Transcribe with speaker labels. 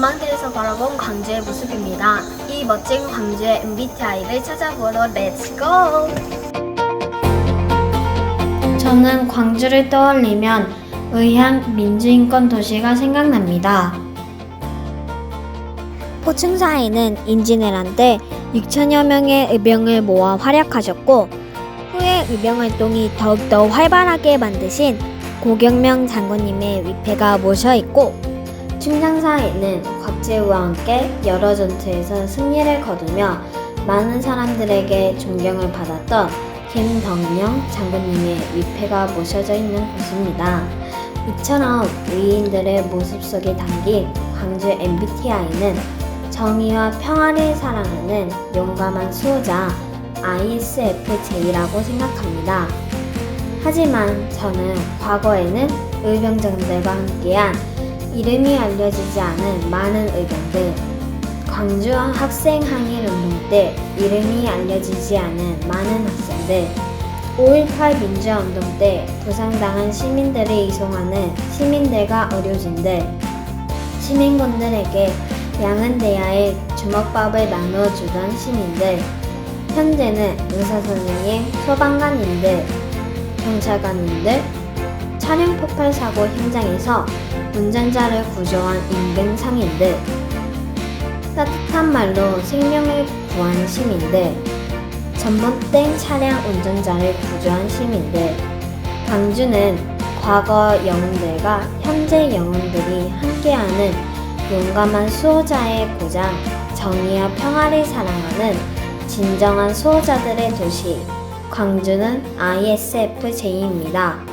Speaker 1: 전망대에서 바라본 광주의 모습입니다. 이 멋진 광주의 MBTI를 찾아보러 렛츠고! 저는 광주를 떠올리면 의향 민주인권 도시가 생각납니다. 포층사에는 임진왜란 때 6천여 명의 의병을 모아 활약하셨고 후에 의병 활동이 더욱더 활발하게 만드신 고경명 장군님의 위패가 모셔 있고 충장사에는 곽재우와 함께 여러 전투에서 승리를 거두며 많은 사람들에게 존경을 받았던 김덕령 장군님의 위패가 모셔져 있는 곳입니다. 이처럼 위인들의 모습 속에 담긴 광주 MBTI는 정의와 평화를 사랑하는 용감한 수호자 ISFJ라고 생각합니다. 하지만 저는 과거에는 의병장들과 함께한 이름이 알려지지 않은 많은 의병들, 광주 학생 항일 운동 때 이름이 알려지지 않은 많은 학생들, 5.18 민주화 운동 때 부상당한 시민들을 이송하는 시민들과 의료진들, 시민군들에게 양은 대야에 주먹밥을 나누어주던 시민들, 현재는 의사선생님, 소방관님들, 경찰관님들, 차량 폭발 사고 현장에서 운전자를 구조한 임금 상인들, 따뜻한 말로 생명을 구한 시민들, 전봇된 차량 운전자를 구조한 시민들, 광주는 과거 영웅들과 현재 영웅들이 함께하는 용감한 수호자의 고장, 정의와 평화를 사랑하는 진정한 수호자들의 도시, 광주는 ISFJ입니다.